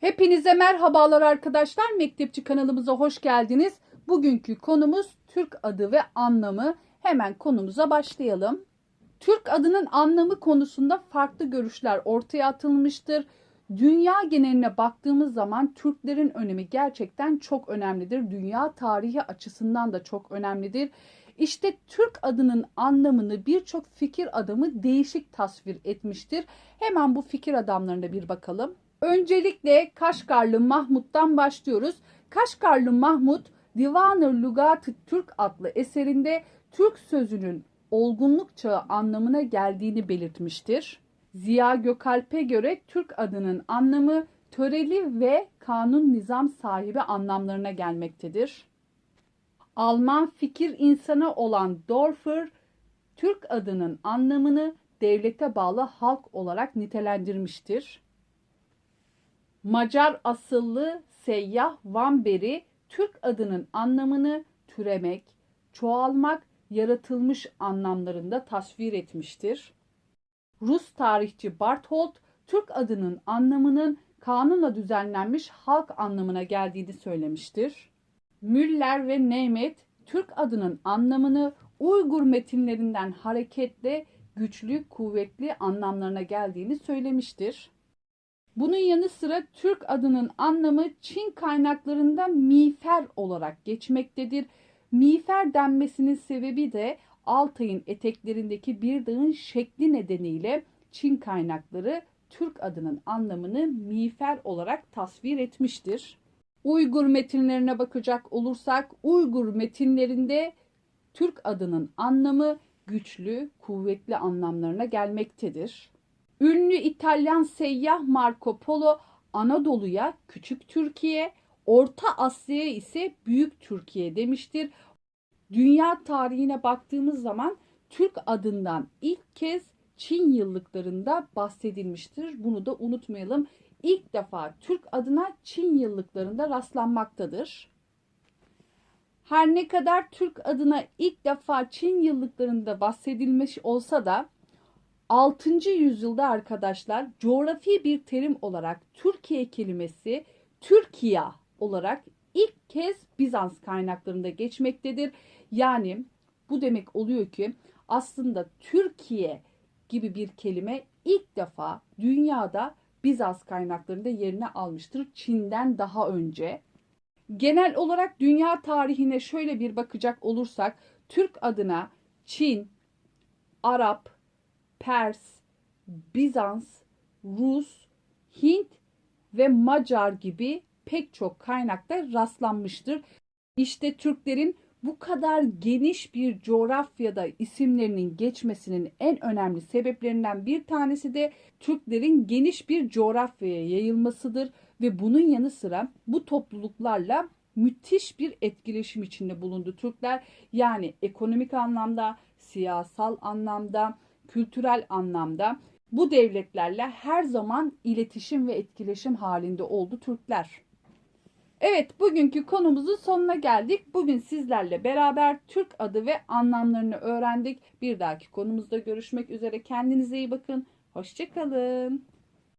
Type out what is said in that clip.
Hepinize merhabalar arkadaşlar. Mektepçi kanalımıza hoş geldiniz. Bugünkü konumuz Türk adı ve anlamı. Hemen konumuza başlayalım. Türk adının anlamı konusunda farklı görüşler ortaya atılmıştır. Dünya geneline baktığımız zaman Türklerin önemi gerçekten çok önemlidir. Dünya tarihi açısından da çok önemlidir. İşte Türk adının anlamını birçok fikir adamı değişik tasvir etmiştir. Hemen bu fikir adamlarına bir bakalım. Öncelikle Kaşgarlı Mahmut'tan başlıyoruz. Kaşgarlı Mahmut Divanı Lugat-ı Türk adlı eserinde Türk sözünün olgunluk çağı anlamına geldiğini belirtmiştir. Ziya Gökalp'e göre Türk adının anlamı töreli ve kanun nizam sahibi anlamlarına gelmektedir. Alman fikir insanı olan Dorfer, Türk adının anlamını devlete bağlı halk olarak nitelendirmiştir. Macar asıllı seyyah Van Beri, Türk adının anlamını türemek, çoğalmak, yaratılmış anlamlarında tasvir etmiştir. Rus tarihçi Barthold, Türk adının anlamının kanunla düzenlenmiş halk anlamına geldiğini söylemiştir. Müller ve Neymet, Türk adının anlamını Uygur metinlerinden hareketle güçlü, kuvvetli anlamlarına geldiğini söylemiştir. Bunun yanı sıra Türk adının anlamı Çin kaynaklarında miğfer olarak geçmektedir. Miğfer denmesinin sebebi de Altay'ın eteklerindeki bir dağın şekli nedeniyle Çin kaynakları Türk adının anlamını miğfer olarak tasvir etmiştir. Uygur metinlerine bakacak olursak Uygur metinlerinde Türk adının anlamı güçlü, kuvvetli anlamlarına gelmektedir. Ünlü İtalyan seyyah Marco Polo Anadolu'ya Küçük Türkiye, Orta Asya'ya ise Büyük Türkiye demiştir. Dünya tarihine baktığımız zaman Türk adından ilk kez Çin yıllıklarında bahsedilmiştir. Bunu da unutmayalım. İlk defa Türk adına Çin yıllıklarında rastlanmaktadır. Her ne kadar Türk adına ilk defa Çin yıllıklarında bahsedilmiş olsa da 6. yüzyılda arkadaşlar coğrafi bir terim olarak Türkiye kelimesi Türkiye olarak ilk kez Bizans kaynaklarında geçmektedir. Yani bu demek oluyor ki aslında Türkiye gibi bir kelime ilk defa dünyada Bizans kaynaklarında yerini almıştır Çin'den daha önce. Genel olarak dünya tarihine şöyle bir bakacak olursak Türk adına Çin, Arap, Pers, Bizans, Rus, Hint ve Macar gibi pek çok kaynakta rastlanmıştır. İşte Türklerin bu kadar geniş bir coğrafyada isimlerinin geçmesinin en önemli sebeplerinden bir tanesi de Türklerin geniş bir coğrafyaya yayılmasıdır ve bunun yanı sıra bu topluluklarla müthiş bir etkileşim içinde bulundu Türkler. Yani ekonomik anlamda, siyasal anlamda, kültürel anlamda bu devletlerle her zaman iletişim ve etkileşim halinde oldu Türkler. Evet, bugünkü konumuzun sonuna geldik. Bugün sizlerle beraber Türk adı ve anlamlarını öğrendik. Bir dahaki konumuzda görüşmek üzere. Kendinize iyi bakın. Hoşçakalın.